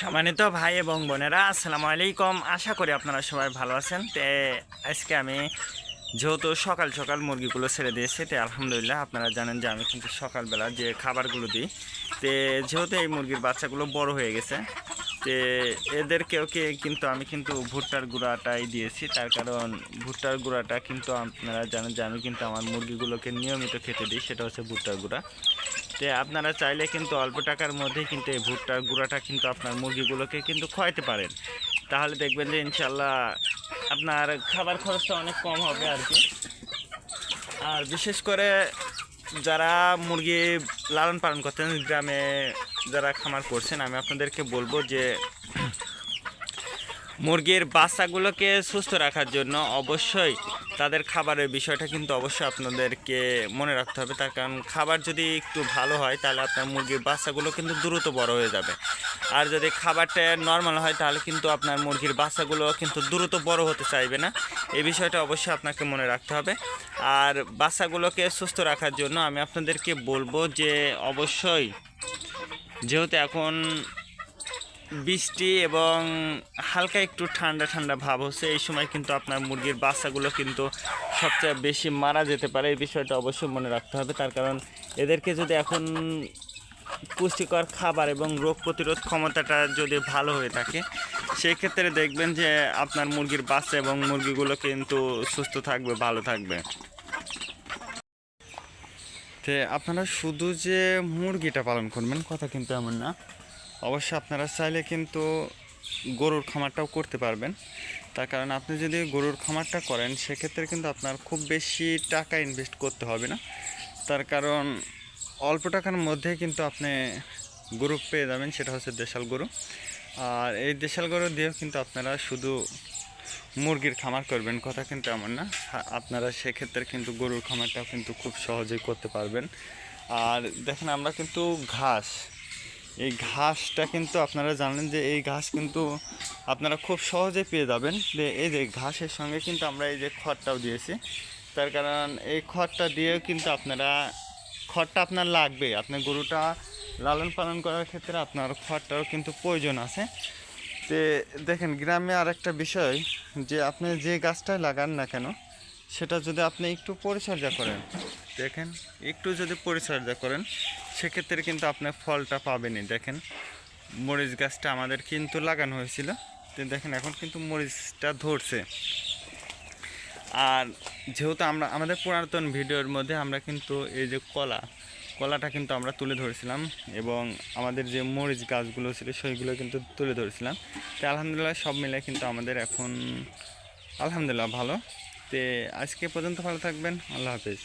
সম্মানিত ভাই এবং বোনেরা, আসসালামু আলাইকুম। আশা করি আপনারা সবাই ভালো আছেন। তে আজকে আমি যেহেতু সকাল সকাল মুরগিগুলো ছেড়ে দিয়েছি, তে আলহামদুলিল্লাহ আপনারা জানেন যে আমি কিন্তু সকালবেলা যে খাবারগুলো দিই, তে যেহেতু এই মুরগির বাচ্চাগুলো বড় হয়ে গেছে তে এদেরকেও কে কিন্তু আমি কিন্তু ভুট্টার গুঁড়াটাই দিয়েছি। তার কারণ ভুট্টার গুঁড়াটা কিন্তু আপনারা জানেন যে আমি কিন্তু আমার মুরগিগুলোকে নিয়মিত খেতে দিই, সেটা হচ্ছে ভুট্টার গুঁড়া। তে আপনারা চাইলে কিন্তু অল্প টাকার মধ্যেই কিন্তু এই ভুট্টার গুঁড়াটা কিন্তু আপনার মুরগিগুলোকে কিন্তু খাওয়াইতে পারেন। তাহলে দেখবেন যে ইনশাল্লাহ আপনার খাবার খরচটা অনেক কম হবে আর কি। আর বিশেষ করে যারা মুরগি লালন পালন করতেন গ্রামে যারা খামার করছেন আমি আপনাদেরকে বলব যে মুরগির বাচ্চাগুলোকে সুস্থ রাখার জন্য অবশ্যই তাদের খাবারের বিষয়টা কিন্তু অবশ্যই আপনাদেরকে মনে রাখতে হবে। তার কারণ খাবার যদি একটু ভালো হয়, তাহলে আপনার মুরগির বাচ্চাগুলো কিন্তু দ্রুত বড় হয়ে যাবে। আর যদি খাবারটা নর্মাল হয়, তাহলে কিন্তু আপনার মুরগির বাচ্চাগুলো কিন্তু দ্রুত বড় হতে চাইবে না। এই বিষয়টা অবশ্যই আপনাকে মনে রাখতে হবে। আর বাচ্চাগুলোকে সুস্থ রাখার জন্য আমি আপনাদেরকে বলব যে, অবশ্যই যেহেতু এখন বৃষ্টি এবং হালকা একটু ঠান্ডা ঠান্ডা ভাব হচ্ছে, এই সময় কিন্তু আপনার মুরগির বাচ্চাগুলো কিন্তু সবচেয়ে বেশি মারা যেতে পারে, এই বিষয়টা অবশ্যই মনে রাখতে হবে। তার কারণ এদেরকে যদি এখন পুষ্টিকর খাবার এবং রোগ প্রতিরোধ ক্ষমতাটা যদি ভালো হয়ে থাকে, সেই ক্ষেত্রে দেখবেন যে আপনার মুরগির বাচ্চা এবং মুরগিগুলো কিন্তু সুস্থ থাকবে, ভালো থাকবে। তে আপনারা শুধু যে মুরগিটা পালন করবেন, কথা কিন্তু এমন না। অবশ্যই আপনারা চাইলে কিন্তু গরুর খামারটাও করতে পারবেন। তার কারণ আপনি যদি গরুর খামারটা করেন, সেক্ষেত্রে কিন্তু আপনার খুব বেশি টাকা ইনভেস্ট করতে হবে না। তার কারণ অল্প টাকার মধ্যে কিন্তু আপনি গরু পেয়ে যাবেন, সেটা হচ্ছে দেশাল গরু। আর এই দেশাল গরু দিয়েও কিন্তু আপনারা শুধু মুরগির খামার করবেন, কথা কিন্তু এমন না। আপনারা সেক্ষেত্রে কিন্তু গরুর খামারটাও কিন্তু খুব সহজেই করতে পারবেন। আর দেখেন, আমরা কিন্তু ঘাস এই ঘাসটা কিন্তু আপনারা জানেন যে এই ঘাস কিন্তু আপনারা খুব সহজে পেয়ে যাবেন। যে এই যে ঘাসের সঙ্গে কিন্তু আমরা এই যে খড়টাও দিয়েছি। তার কারণ এই খড়টা দিয়েও কিন্তু আপনারা খড়টা আপনার লাগবে আপনার গরুটা লালন পালন করার ক্ষেত্রে আপনার খড়টারও কিন্তু প্রয়োজন আছে। তে দেখেন, গ্রামে আর একটা বিষয় যে আপনি যে গাছটাই লাগান না কেন, সেটা যদি আপনি একটু পরিচর্যা করেন। দেখেন, একটু যদি পরিচর্যা করেন সেক্ষেত্রে কিন্তু আপনি ফলটা পাবেনই। দেখেন, মরিচ গাছটা আমাদের কিন্তু লাগানো হয়েছিল। তো দেখেন, এখন কিন্তু মরিচটা ধরছে। আর যেহেতু আমরা, আমাদের পুরাতন ভিডিওর মধ্যে আমরা কিন্তু এই যে কলা, কলাটা কিন্তু আমরা তুলে ধরেছিলাম এবং আমাদের যে মরিচ গাছগুলো ছিল, সেইগুলো কিন্তু তুলে ধরেছিলাম। তো আলহামদুলিল্লাহ সব মিলে কিন্তু আমাদের এখন, আলহামদুলিল্লাহ ভালো। তে আজকে পর্যন্ত ভালো থাকবেন। আল্লাহ হাফেজ।